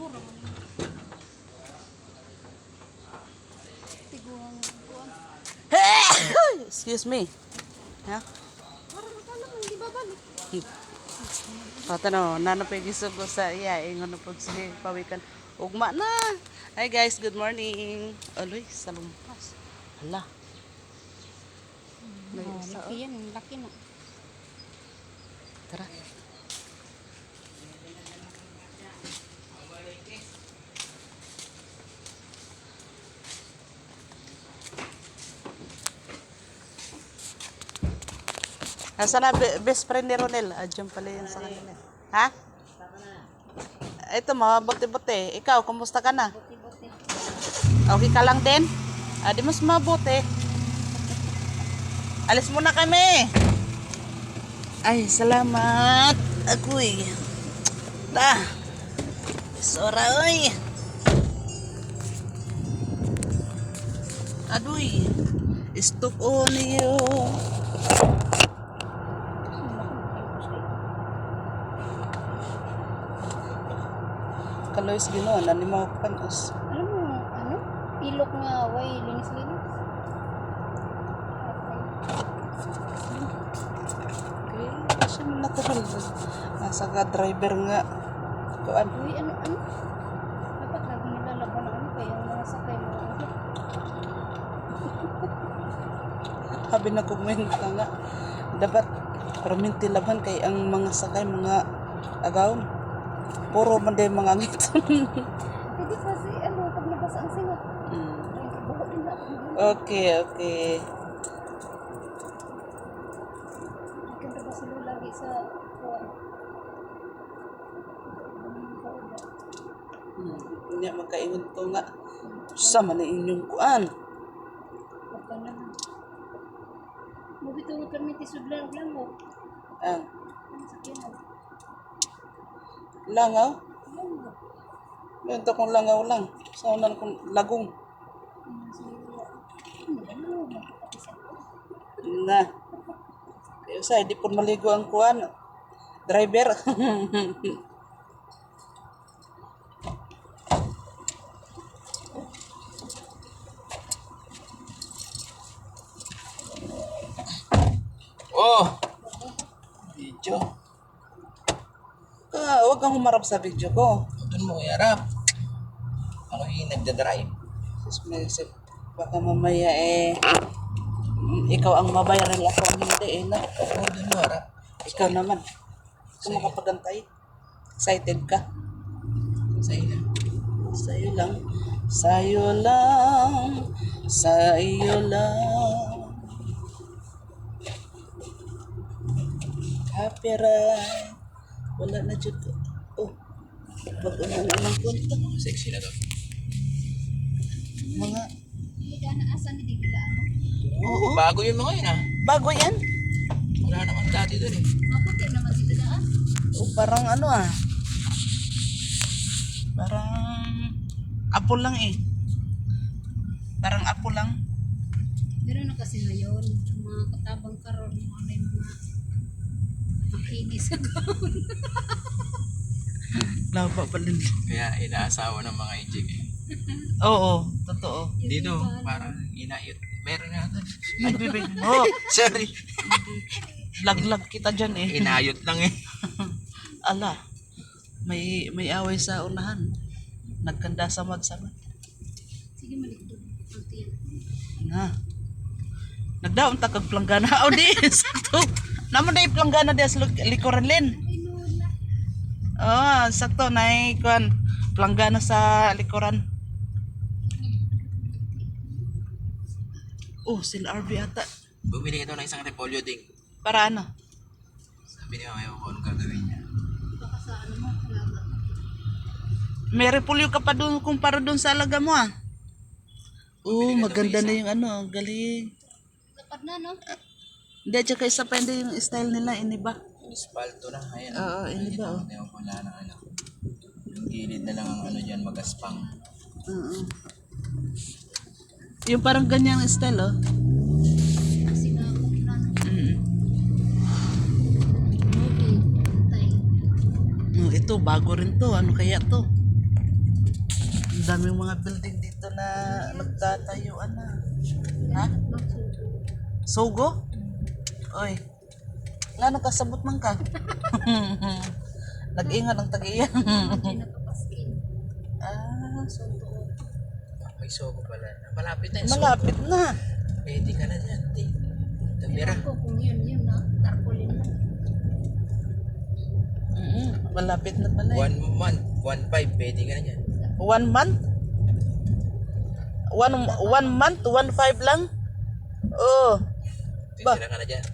Mura man. Tiguang kuan. Excuse me. Ha? Parang akala mo hindi babalik. Pata no, nana pa gisog ko sa iya, ingon na po sige pawikan. Ugma na. Hi guys, good morning. Aloy, sa lumpas. Hala. May Oh, isa, laki yan, laki na. Tara. Nasaan na be- best friend ni Ronel? Adyan pala yun sa kanila. Ha? Ito, mga buti-buti. Ikaw, kumusta ka na? Okay ka lang din? Ah, di mas mabuti. Alis muna kami. Ay, salamat. Ako'y. Da. Sora, oy. Aduy. Stop on you. Kalois ginoon, ano mo panos? Alam mo, ano? Ilok nga, way, linis-linis. Okay, kasi natural. Nasa ka driver nga. Kuan. Uy, ano, ano? Dapat lagi nilalaban ng ano, yung mga sakay mo. Sabi na komenta nga. Dapat perminti laban kay ang mga sakay mga agawon. Puro man din mga ngiton. Hindi kasi, ano, pag nabasa ang singa. Mm. Ay, buho din na. Okay, okay. Ikan ba sila lagi sa kuwan? Hmm. Hindi makaingon ko nga. Sa man inyong kuan. Huwag ka na. Mabito kami tisudlan lang mo. Ang Ang. Langaw. Meron to kong langaw lang. Sa unan kong lagong. Na. Kaya sa di po maligo ang kuan. Driver. Oh! Video. Huwag kang humarap sa video ko. Doon mo yarap. Ako yung nagdadrive. Sus, may isip. Baka mamaya eh. mm, Ikaw ang mabayaran ako ang hindi eh. Na. Oo, doon mo yarap. Ikaw naman. Kung makapagantay. Excited ka. Sa ina. Sa'yo lang. Sa'yo lang. Sa iyo lang. Copyright. Wala na dyan. Bago na naman punta. Mga sexy na to. Mga. Hindi na asan ni Digla. ano? Oo. Bago yung mga yun ah. Bago yan. Wala naman dati doon eh. Maputi naman si Digla. ah. O parang ano ah. Parang apo lang eh. Parang apo lang. Pero na kasi ngayon, yung mga katabang karon mga may mga makinis sa gown. Laba pa din. Kaya inaasawa ng mga ijig eh. Oo, totoo. Dito, parang inayot. Meron nga doon. Ay, bibig. Oh, Sorry. laglag kita dyan eh. Inayot lang eh. Ala, may may away sa unahan. Nagkanda samad-samad. Sige, malikdo. Ang tiyan. Na. Nagdaon ta kag planggana. O di, sakto. Naman na yung planggana di sa lik- likuran lin. Oh, sakto na kuan planggana sa likuran. Oh, sila RV ata. Bumili ito ng isang repolyo ding. Para ano? Sabi niya, ayaw ko anong gagawin niya. Baka sa ano mo, kalaga. May repulyo ka pa doon kumpara doon sa alaga mo ah. Oh, maganda na yung ano, ang galing. Dapat na, no? Hindi, tsaka isa pa yung style nila, iniba. Espalto na. Ayan. Oo, iniba oh. Ayaw ko wala na ano. Yung gilid na lang ang ano dyan, magaspang. Oo. Yung parang ganyang style oh. Mm. Oh, ito, bago rin to. Ano kaya to? daming mga building dito na nagtatayuan na. Ha? Sugo? Oy. Nga nakasabot man ka. Nag-ingat ang tag-iyan. Hindi nakapaskin. ah, sugo. May sogo pala. Malapit na yung sogo. Malapit na. Pwede ka na dyan, te. Tumira. Ako kung yun, yun na. Tarpaulin na. Mm, malapit na pala. eh. One month, one five, pwede ka na dyan. One month? One, one month? One five lang? Oh, Ba? Titira ka na dyan.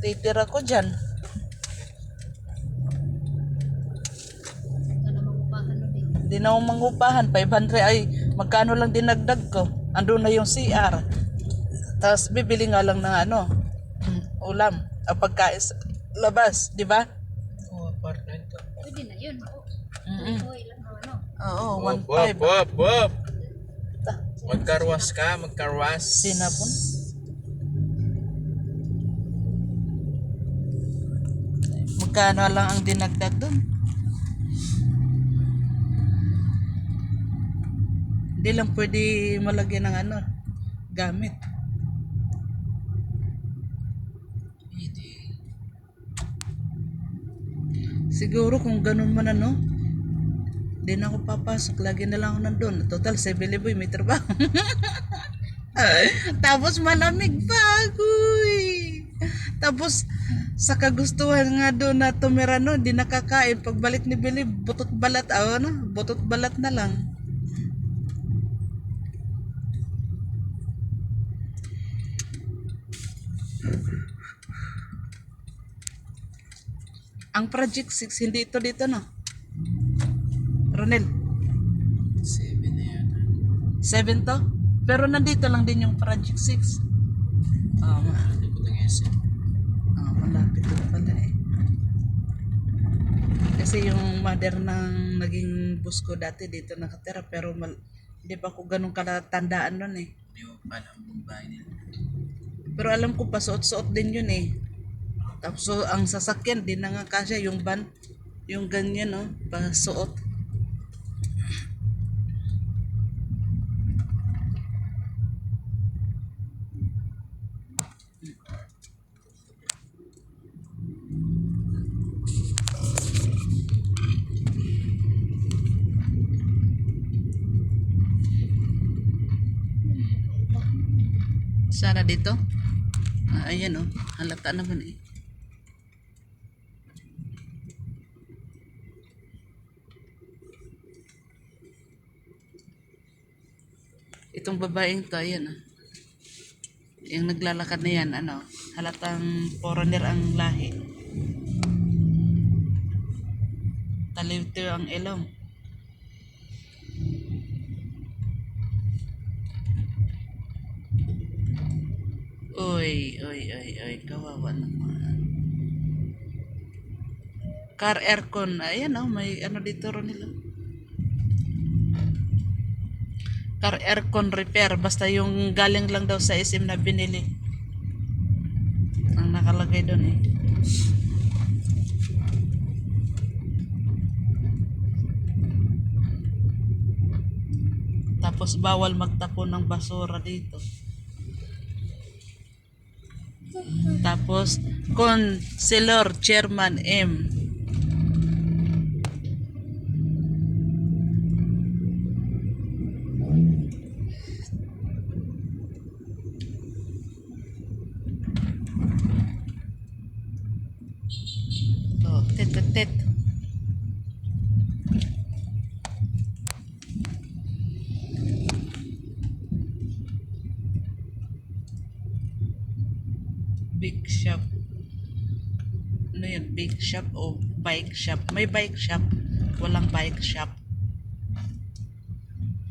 Titira ko dyan. Hindi na ako mangupahan. 500 ay magkano lang dinagdag ko. Ando na yung CR. Tapos bibili nga lang ng ano, ulam. O pagkain sa labas, di ba? Oo, apartment ka. Pwede na yun. Oo. Mm-mm. Oo, ilang ano. Oo, Wop, 1.5. wop, wop, wop. Magkarwas ka, magkarwas. Sinapon. Magkano lang ang dinagdag doon? Hindi lang pwede malagyan ng ano, gamit. Siguro kung ganun man ano, na ako papasok. Lagi na lang ako nandun. Total, 7 liboy, may trabaho. Tapos malamig pa, agoy. Tapos, sa kagustuhan nga doon na tumira no, hindi nakakain. Pagbalik ni Billy, butot balat, ah, ano, butot balat na lang. Ang Project 6, hindi ito dito, no? Ronel, Seven na yan. 7 to? Pero nandito lang din yung Project 6. Ah, ma- Hindi ko ng SM. ah, malapit doon pala eh. Kasi yung mother ng naging boss ko dati dito nakatira pero mal- hindi pa ko ganun kalatandaan nun eh. Hindi ko pa alam kung bahay nila. Pero alam ko pa suot-suot din yun eh. Tapos so, ang sasakyan din na nga kasya yung van, yung ganyan no, pasuot. Sana dito? Ah, ayan oh, halata naman eh. Itong babaeng to, ayan ah. Yung naglalakad na yan, ano, halatang foreigner ang lahi. Talito ang ilong. Uy, uy, uy, uy, kawawa naman. Car aircon, ayan oh, may ano dito Ronilo. Car aircon repair, basta yung galing lang daw sa SM na binili. Ang nakalagay doon eh. Tapos bawal magtapon ng basura dito. Tapos, Consilor Chairman M. shop. Ano yun? Big shop o bike shop? May bike shop. Walang bike shop.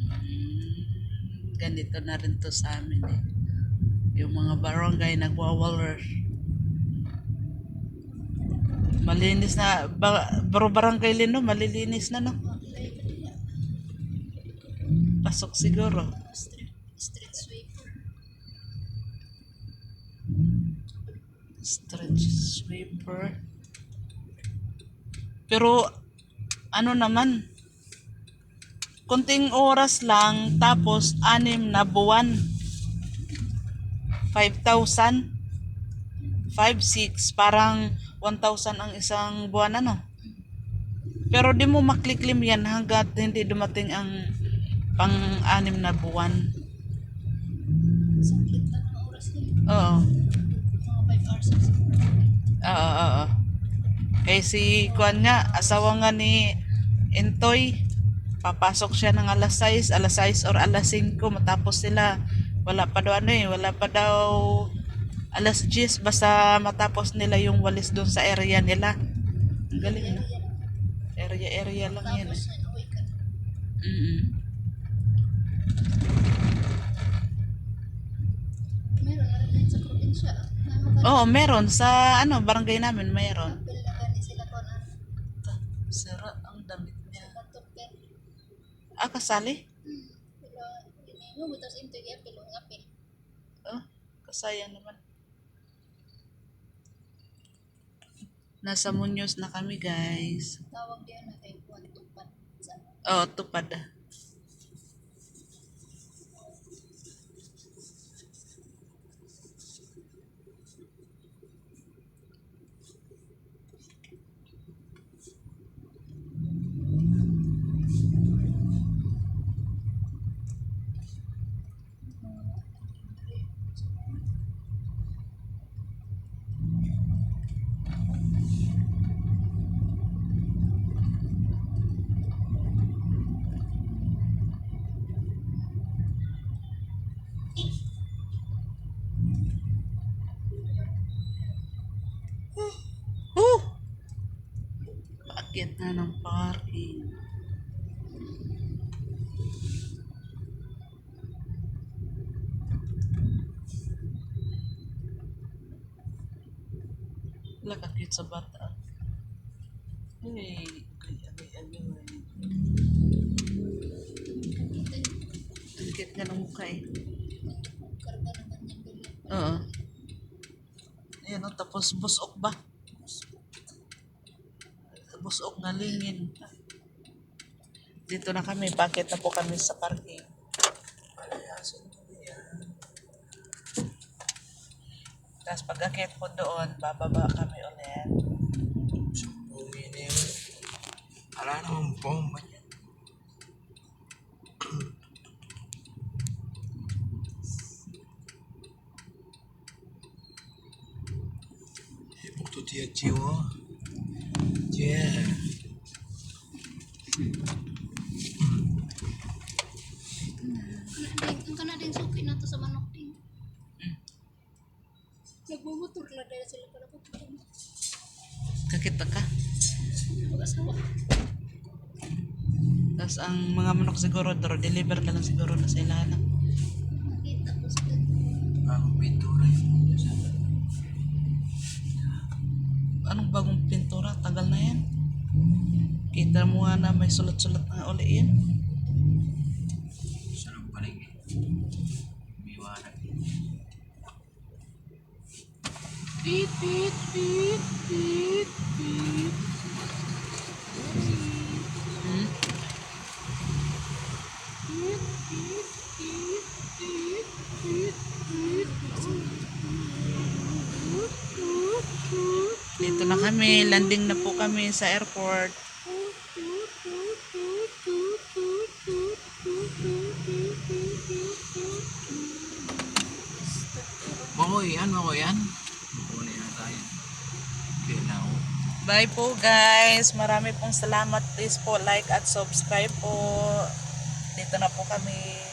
Hmm, ganito na rin to sa amin eh. Yung mga barangay nagwawaler. Malinis na, ba, baro barangay lino, malilinis na no? Pasok siguro. Street, street Street sweeper. Pero, ano naman, konting oras lang, tapos anim na buwan. 5,000. 5,6. Parang 1,000 ang isang buwan, ano? Pero di mo makliklim yan hanggat hindi dumating ang pang-anim na buwan. Sakit na oras. Oo. Mga 5 hours. Oo, oo, oo. Kaya si Kuan nga, asawa nga ni Intoy, papasok siya ng alas 6, alas 6 or alas 5, matapos sila. Wala pa daw ano eh, wala pa daw alas 10, basta matapos nila yung walis doon sa area nila. Ang galing na. Area, area lang yan. Eh. ka. Mm-mm. Meron na rin sa probinsya. Oo, meron. Sa ano, barangay namin, meron. Sira ang damit niya. Ah, kasali? Oh, kasayang naman. Nasa Muñoz na kami, guys. Tawag diyan na kay Juan Tupan. Sa Oh, tupad. Oh! Akit na ng parking. Cute sa bata. Ay, ay, ay, ay, ay. Ang cute nga ng mukha eh. Oo. Ayan o, tapos busok ba? Busok nga lingin. Dito na kami, bakit na po kami sa parking. Tapos pag akit po doon, bababa kami ulit. Uwi na yun. Wala namang bomba niya. Ibig to tiya jiwa. Yeah. Ang kana din suki na to sa manok din. Nagmumotor na dahil sila pala po. Kakita ka. Mag-asawa. Tapos ang mga manok siguro, deliver na lang siguro na sa ilalim. Kita mo nga na may sulat-sulat na uli yan. Sarap paligid. Umiwanag. Beep, beep, beep, beep, beep. Hmm? Dito na kami, landing na po kami sa airport. Bye po guys. Marami pong salamat. Please po like at subscribe po. Dito na po kami.